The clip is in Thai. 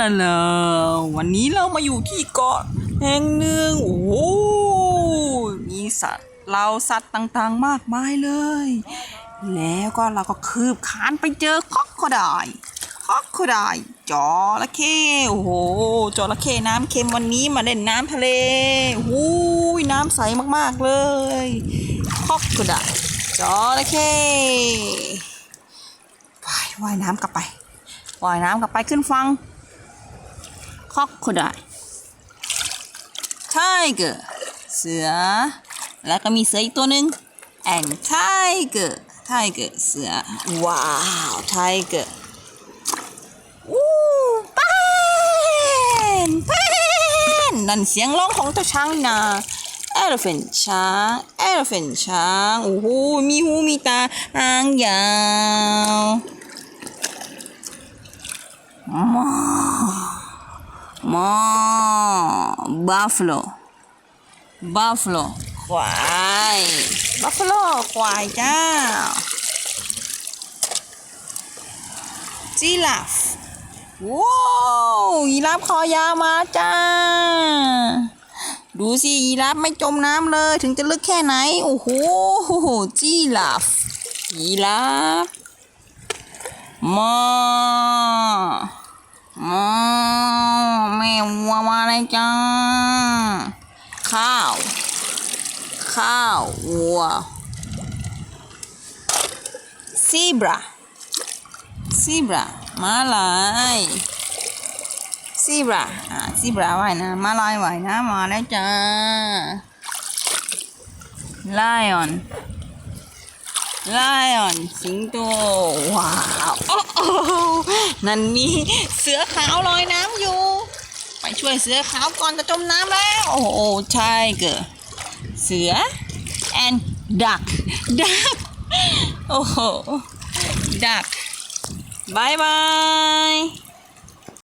ลาลาวันนี้เรามาอยู่ที่เกาะแห่งหนึ่งโอ้โหมีสัตว์เราสัตว์ต่างๆมากมายเลย แล้วก็เราก็คืบคานไปเจอคอกโคไดคอกโคไดจระเข้โอ้โหจระเข้น้ำเค็มวันนี้มาเล่นน้ำทะเลหูยน้ำใสมากๆเลยคอกโคไดจระเข้ไปว่ายน้ำกลับไปว่ายน้ำกลับไปขึ้นฟัง คอกโคไดไทเกอร์เสือ แล้วก็มีเสืออีกตัวหนึ่ง and tiger tiger เสือ ว้าว tiger อู้เป็นเป็นนั่นเสียงร้องของเจ้าช้างนี่นะ elephant ช้าง elephant ช้าง โอ้โห มีหูมีตาหางยาวมอ มอ buffalo buffalo ควาย buffalo ควายจ้า giraffe ว้าวยีราฟคอยาวมาจ้า ดูสิยีราฟไม่จมน้ำเลย ถึงจะลึกแค่ไหน โอ้โหจีราฟยีราฟมอ จ้า ข้าว ข้าววัวซีบราซีบรามาลายซีบราอ่าซีบราว่ายน้ำมาลายว่ายน้ำมาแล้วจ้า lion lion สิงโตว้าวโอ้โอ้นั่นมีเสือขาวลอยน้ำอยู่ ช่วยเสือขาวก่อนจะจมน้ำแล้ว โอ้โหใช่เกอเสือ and duck duck โอ้โห duck บายบาย